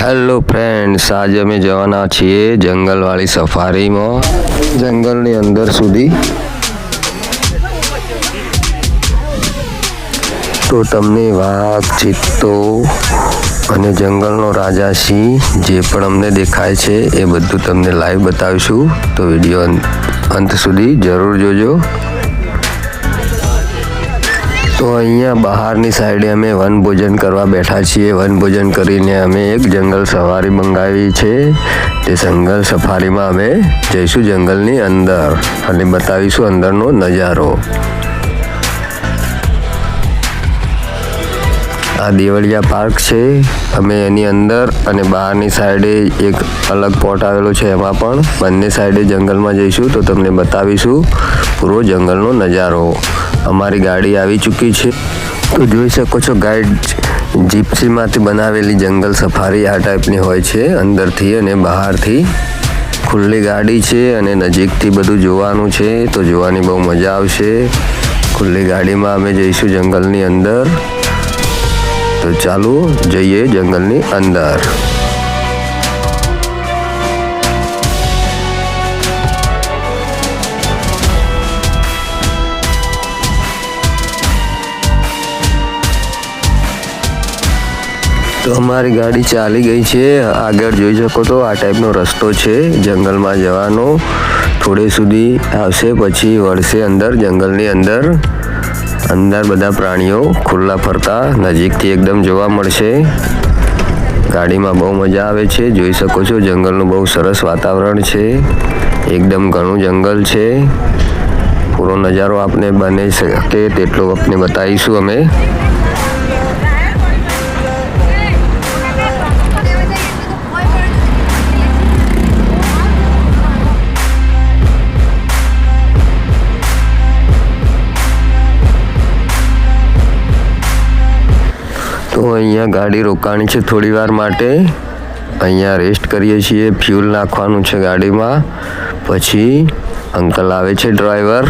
Hello friends, આજે અમે જવાના છીએ જંગલવાળી સફારીમાં. જંગલની અંદર સુધી. તો તમને વાઘ ચિત્તો અને જંગલનો રાજા સિંહ જે પણ અમને દેખાય છે એ બધું તમને લાઈવ બતાવીશું. તો વીડિયો અંત સુધી જરૂર જોજો. તો અહીંયા બહારની સાઈડે અમે વનભોજન કરવા બેઠા છીએ. વનભોજન કરીને અમે એક જંગલ સવારી મંગાવી છે. તે જંગલ સફારીમાં અમે જઈશું જંગલની અંદર અને બતાવીશું અંદરનો નજારો. આ દેવળિયા પાર્ક છે. અમે એની અંદર અને બહારની સાઈડે એક અલગ પોટ આવેલો છે એમાં પણ. બંને સાઈડે જંગલમાં જઈશું તો તમને બતાવીશું પૂરો જંગલનો નજારો. અમારી ગાડી આવી ચૂકી છે. તો જોઈ શકો છો ગાઈડ જીપ્સીમાંથી બનાવેલી જંગલ સફારી આ ટાઈપની હોય છે. અંદરથી અને બહારથી ખુલ્લી ગાડી છે અને નજીકથી બધું જોવાનું છે. તો જોવાની બહુ મજા આવશે. ખુલ્લી ગાડીમાં અમે જઈશું જંગલની અંદર. તો ચાલો જઈએ જંગલની અંદર. તો અમારી ગાડી ચાલી ગઈ છે. આગળ જોઈ શકો તો આ ટાઈપનો રસ્તો છે. જંગલમાં જવાનો થોડે સુધી આવશે, પછી વળશે અંદર, જંગલની અંદર. અંદર બધા પ્રાણીઓ ખુલ્લા ફરતા નજીકથી એકદમ જોવા મળશે. ગાડીમાં બહુ મજા આવે છે. જોઈ શકો છો જંગલનું બહુ સરસ વાતાવરણ છે. એકદમ ઘણું જંગલ છે. પૂરો નજારો આપને બની શકે તેટલો આપને બતાવીશું અમે. તો અહીંયા ગાડી રોકાણી છે થોડી વાર માટે. અહીંયા રેસ્ટ કરીએ છીએ. ફ્યુલ નાખવાનું છે ગાડીમાં. પછી અંકલ આવે છે ડ્રાઈવર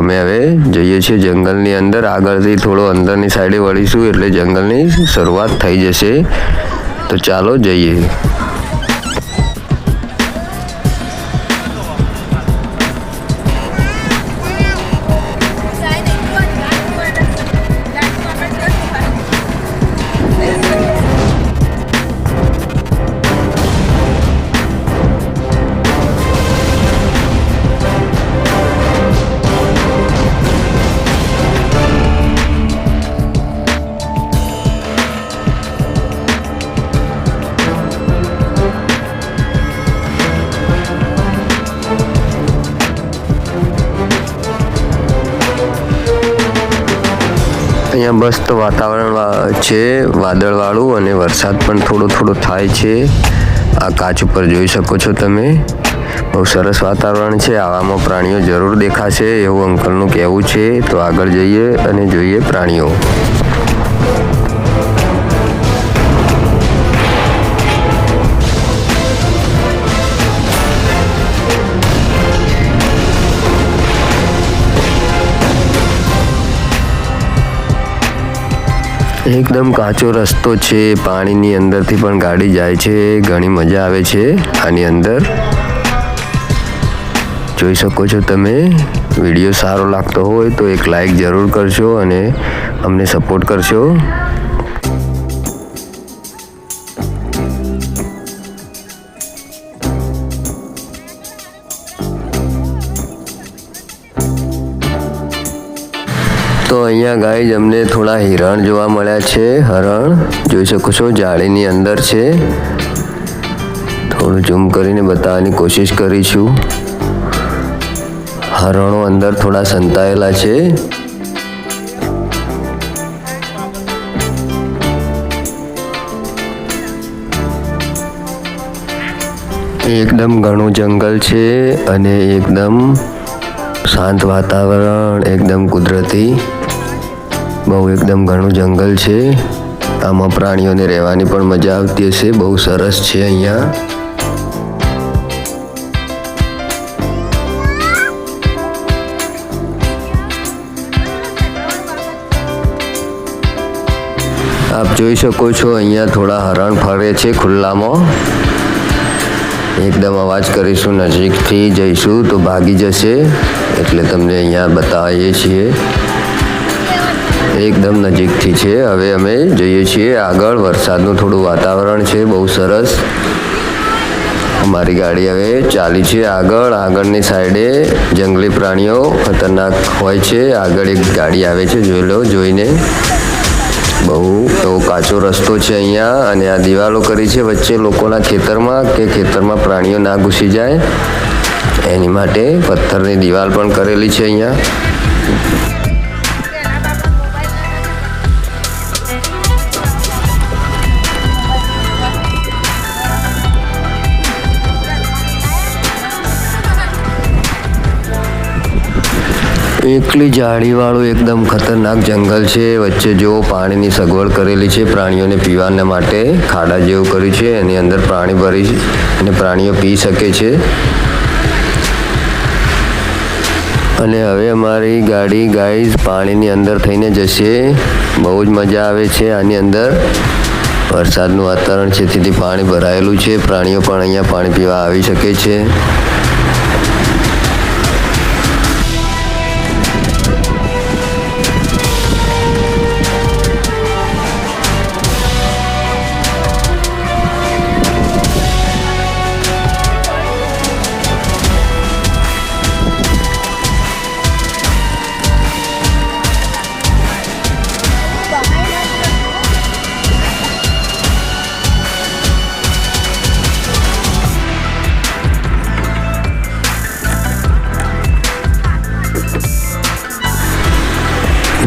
અમે હવે જઈએ છીએ જંગલની અંદર. આગળથી થોડો અંદરની સાઈડે વળીશું એટલે જંગલની શરૂઆત થઈ જશે. તો ચાલો જઈએ. અહીંયા મસ્ત વાતાવરણ છે, વાદળવાળું અને વરસાદ પણ થોડો થોડો થાય છે. આ કાચ ઉપર જોઈ શકો છો તમે. બહુ સરસ વાતાવરણ છે. આવામાં પ્રાણીઓ જરૂર દેખાશે એવું અંકલનું કહેવું છે. તો આગળ જઈએ અને જોઈએ પ્રાણીઓ. એકદમ કાચો રસ્તો છે. પાણીની અંદરથી પણ ગાડી જાય છે. ઘણી મજા આવે છે આની અંદર. જોઈ શકો છો તમે. વીડિયો સારો લાગતો હોય તો એક લાઈક જરૂર કરશો અને અમને સપોર્ટ કરશો અહીંયા ગાય અમને થોડા હિરણ જોવા મળ્યા છે. હરણ, જોઈ શકો છો, જાળીની અંદર છે. થોડું ઝૂમ કરીને બતાવવાની કોશિશ કરીશું. હરણો અંદર થોડા સંતાયેલા છે. એકદમ ઘણું જંગલ છે અને એકદમ શાંત વાતાવરણ, એકદમ કુદરતી. બહુ એકદમ ઘણું જંગલ છે. આમાં પ્રાણીઓને રહેવાની પણ મજા આવતી હશે. બહુ સરસ છે અહીંયા. આપ જોઈ શકો છો અહીંયા થોડા હરણ ફરે છે ખુલ્લામાં. એકદમ અવાજ કરીશું, નજીકથી જઈશું તો ભાગી જશે. એટલે તમને અહીંયા બતાવીએ છીએ. એકદમ નજીકથી છે. હવે અમે જઈએ છીએ આગળ. વરસાદનું થોડું વાતાવરણ છે, બહુ સરસ. અમારી ગાડી હવે ચાલી છે આગળ. આગળની સાઈડે જંગલી પ્રાણીઓ ખતરનાક હોય છે. આગળ એક ગાડી આવે છે, જોઈ લો, જોઈને. બહુ એવો કાચો રસ્તો છે અહીંયા અને આ દિવાલો કરી છે વચ્ચે લોકોના ખેતરમાં કે ખેતરમાં પ્રાણીઓ ના ઘૂસી જાય. એની માટે પથ્થરની દિવાલ પણ કરેલી છે અહીંયા. એકલી જાળીવાળું એકદમ ખતરનાક જંગલ છે. વચ્ચે જો પાણીની સગવડ કરેલી છે. પ્રાણીઓને પીવાને માટે ખાડા જેવું કર્યું છે. એની અંદર પાણી ભરી અને પ્રાણીઓ પી શકે છે. અને હવે અમારી ગાડી ગાઈઝ પાણીની અંદર થઈને જશે. બહુ જ મજા આવે છે આની અંદર. વરસાદનું વાતાવરણ છે. તેથી પાણી ભરાયેલું છે. પ્રાણીઓ પણ અહીંયા પાણી પીવા આવી શકે છે.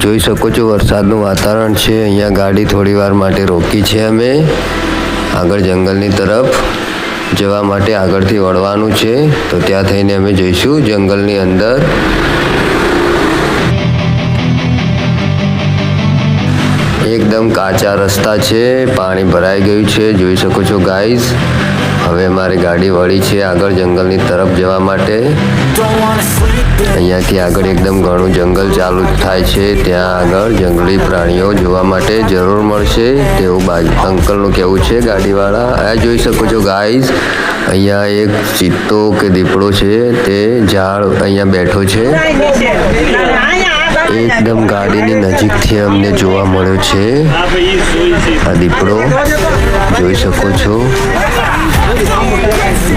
જોઈ શકો છો, વરસાદનું વાતાવરણ છે, અહીંયા ગાડી થોડી વાર માટે રોકી છે અમે. આગળ જંગલની તરફ જવા માટે આગળથી વળવાનું છે, તો ત્યાં થઈને અમે જઈશું જંગલની અંદર. એકદમ કાચા રસ્તા છે, પાણી ભરાઈ ગયું છે, જોઈ શકો છો ગાઈઝ હવે મારી ગાડી વળી છે આગળ જંગલની તરફ જવા માટે. અહીંયાથી આગળ એકદમ ઘણું જંગલ ચાલુ થાય છે. ત્યાં આગળ જંગલી પ્રાણીઓ જોવા માટે જરૂર મળશે. તેવું બાજુ, અંકલનું કહેવું છે ગાડીવાળા. આ જોઈ શકો છો ગાઈઝ, અહીંયા એક ચિત્તો કે દીપડો છે. તે ઝાડ અહીંયા બેઠો છે. એકદમ ગાડીની નજીકથી અમને જોવા મળ્યો છે. આ દીપડો, જોઈ શકો છો.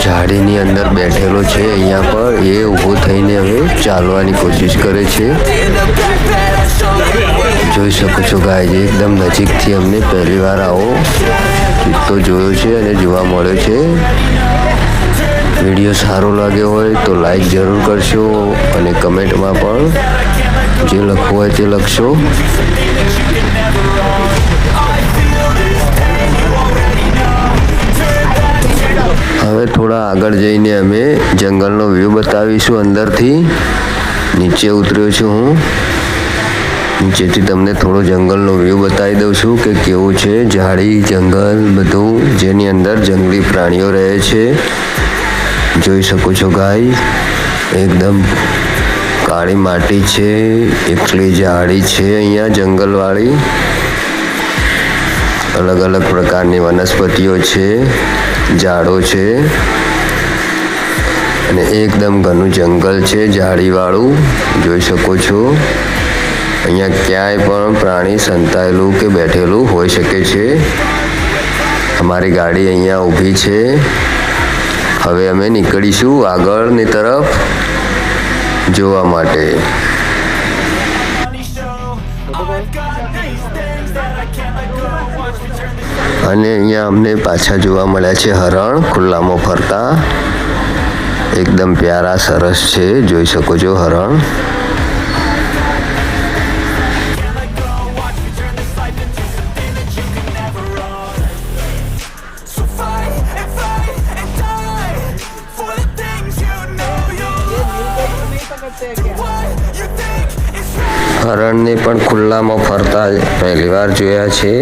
ઝાડીની અંદર બેઠેલો છે અહીંયા પર, એ ઊભો થઈને હવે ચાલવાની કોશિશ કરે છે. જોઈ શકો છો ગાય એકદમ નજીકથી અમને પહેલી વાર આવો ચિત્તો જોયો છે અને જોવા મળ્યો છે. વીડિયો સારો લાગ્યો હોય તો લાઈક જરૂર કરશો અને કમેન્ટમાં પણ જે લખવું હોય તે લખશો. થોડા આગળ જઈને અમે જંગલનો વ્યૂ બતાવીશું અંદરથી. નીચે ઉતર્યો છું હું. નીચેથી તમને થોડો જંગલનો વ્યૂ બતાવી દઉં છું કે કેવું છે ઝાડી, જંગલ બધું, જેની અંદર જંગલી પ્રાણીઓ રહે છે. જોઈ શકો છો ગાય, એકદમ કાળી માટી છે, એકલી ઝાડી છે અહીંયા જંગલવાળી. અલગ અલગ પ્રકારની વનસ્પતિઓ છે, ઝાડો છે અને એકદમ ઘણું જંગલ છે ઝાડીવાળું, જોઈ શકો છો. અહીંયા ક્યાંય પણ પ્રાણી સંતાયેલું કે બેઠેલું હોઈ શકે છે. અમારી ગાડી અહીંયા ઊભી છે. હવે અમે નીકળીશું આગળની તરફ જોવા માટે. અને અહીંયા અમને પાછા જોવા મળ્યા છે હરણ. ખુલ્લામાં ફરતા. એકદમ પ્યારા, સરસ છે. જોઈ શકો છો હરણ. હરણને પણ ખુલ્લામાં ફરતા પહેલીવાર જોયા છે.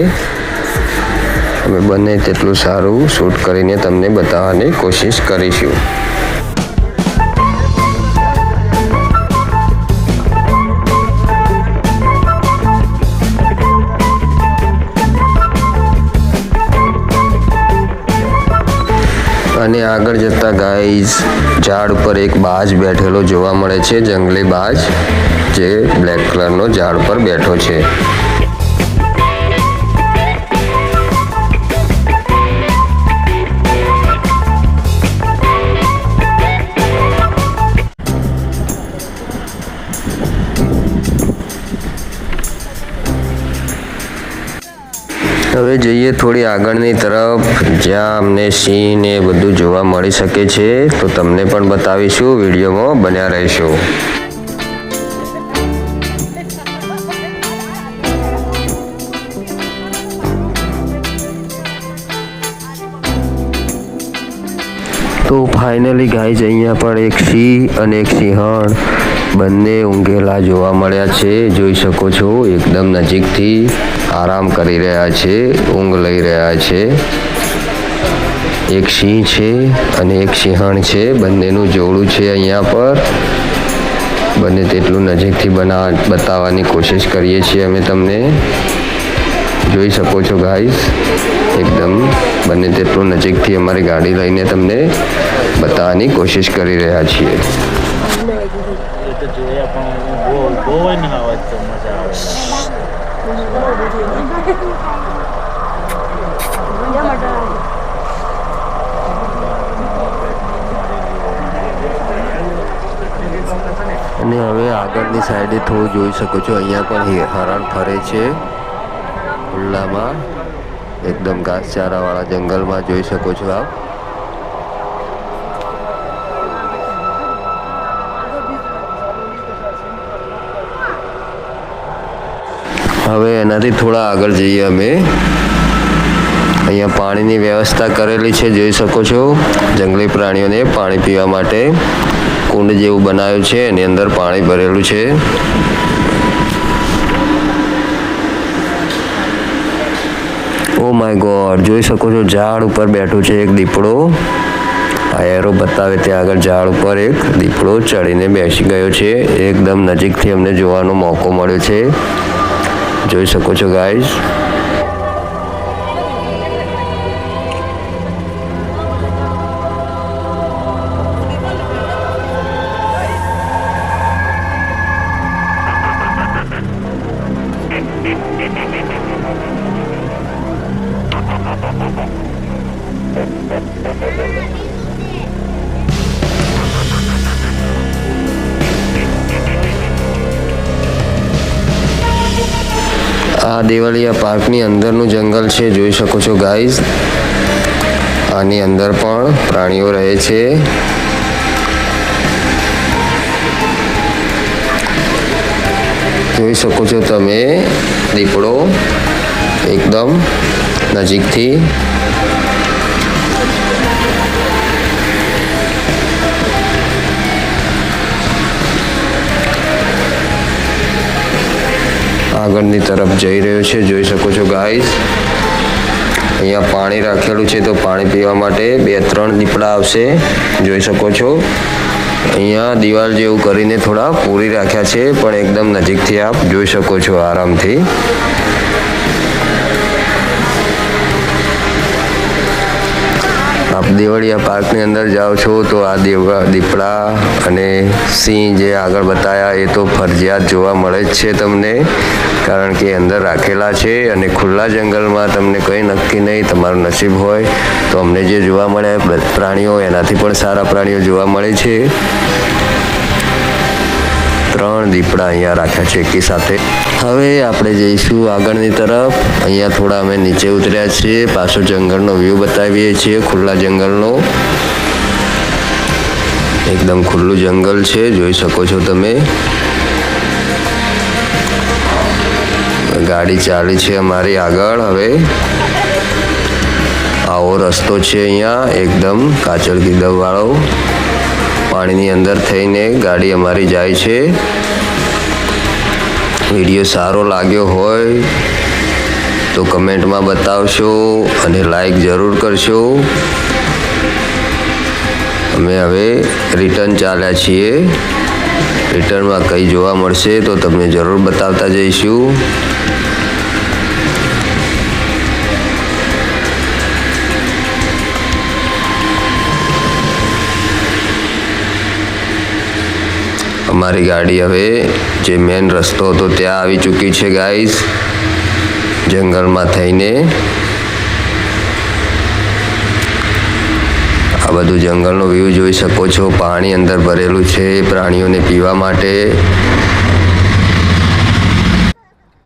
અમે બને તેટલું સારું શૂટ કરીને તમને બતાવવાની કોશિશ કરીશું. અને આગળ જતા ગાય ઝાડ ઉપર એક બાજ બેઠેલો જોવા મળે છે, જંગલી બાજ. જે બ્લેક કલરનો ઝાડ પર બેઠો છે. હવે જઈએ થોડી આગળની તરફ, જ્યાં અમને સિંહ ને બધું જોવા મળી શકે છે. તો તમને પણ બતાવીશું, વિડીયોમાં બન્યા રહેશો. તો ફાઇનલી ગાઈઝ અહીંયા પણ એક સિંહ અને એક સિંહણ બંને ઊંઘેલા જોવા મળ્યા છે. જોઈ શકો છો, એકદમ નજીકથી આરામ કરી રહ્યા છે, ઊંઘ લઈ રહ્યા છે. એક સિંહ છે અને એક સિંહણ છે, બંનેનું જોડું છે અહીંયા પર. બને તેટલું નજીકથી બના, બતાવવાની કોશિશ કરીએ છીએ અમે તમને. જોઈ શકો છો ગાઈસ એકદમ બને તેટલું નજીકથી અમારી ગાડી લઈને તમને બતાવવાની કોશિશ કરી રહ્યા છીએ. અને હવે આગળની સાઈડે થોડું જોઈ શકો છો, અહીંયા પણ હરણ ફરે છે. ખુલ્લામાં. એકદમ ઘાસચારાવાળા જંગલમાં જોઈ શકો છો આપ. હવે એનાથી થોડા આગળ જઈએ અમે. અહીંયા પાણીની વ્યવસ્થા કરેલી છે, જોઈ શકો છો. જંગલી પ્રાણીઓને પાણી પીવા માટે કુંડ જેવું બનાવ્યું છે, એની અંદર પાણી ભરેલું છે. ઓ માય ગોડ જોઈ શકો છો ઝાડ ઉપર બેઠું છે એક દીપડો. આ એરો બતાવે ત્યાં આગળ ઝાડ ઉપર એક દીપડો ચડીને બેસી ગયો છે. એકદમ નજીકથી અમને જોવાનો મોકો મળ્યો છે. જોઈ શકો છો ગાઈઝ દેવળિયા પાર્કની અંદરનું જંગલ છે, જોઈ શકો છો ગાઈઝ. આની અંદર પણ પ્રાણીઓ રહે છે. જોઈ શકો છો તમે દીપડો એકદમ નજીકથી આગળની તરફ જઈ રહ્યો છે. જોઈ શકો છો ગાઈઝ અહીંયા પાણી રાખેલું છે તો પાણી પીવા માટે બે ત્રણ દીપડા આવશે. જોઈ શકો છો, અહીંયા દિવાલ જેવું કરીને થોડા પૂરી રાખ્યા છે, પણ એકદમ નજીકથી આપ જોઈ શકો છો આરામથી. આપ દેવળિયા પાર્કની અંદર જાઓ છો તો આ દેવા, દીપડા અને સિંહ જે આગળ બતાયા એ તો ફરજિયાત જોવા મળે જ છે તમને, કારણ કે અંદર રાખેલા છે અને ખુલ્લા જંગલમાં તમને કંઈ નક્કી નહીં, તમારું નસીબ હોય તો અમને જે જોવા મળે પ્રાણીઓ, એનાથી પણ સારા પ્રાણીઓ જોવા મળે છે. ત્રણ દીપડા અહીંયા રાખ્યા છે એકી સાથે. હવે આપણે જઈશું આગળની તરફ. અહીંયા થોડા અમે નીચે ઉતર્યા છીએ. પાછો જંગલનો વ્યૂ બતાવીએ છીએ, ખુલ્લા જંગલનો. એકદમ ખુલ્લું જંગલ છે, જોઈ શકો છો તમે. ગાડી ચાલી છે અમારી આગળ હવે. આવો રસ્તો છે અહીંયા, એકદમ કાચળ ગીદવવાળો. પાણીની અંદર થઈને ગાડી અમારી જાય છે. વીડિયો સારો લાગ્યો હોય તો કમેન્ટમાં બતાવશો અને લાઈક જરૂર કરશો. અમે હવે રિટર્ન ચાલ્યા છીએ. રિટર્નમાં કંઈ જોવા મળશે તો તમને જરૂર બતાવતા જઈશું. અમારી ગાડી હવે જે મેન રસ્તો હતો ત્યાં આવી ચૂકી છે ગાઈસ જંગલમાં થઈને. આ બધું જંગલનો વ્યૂ જોઈ શકો છો. પાણી અંદર ભરેલું છે પ્રાણીઓને પીવા માટે.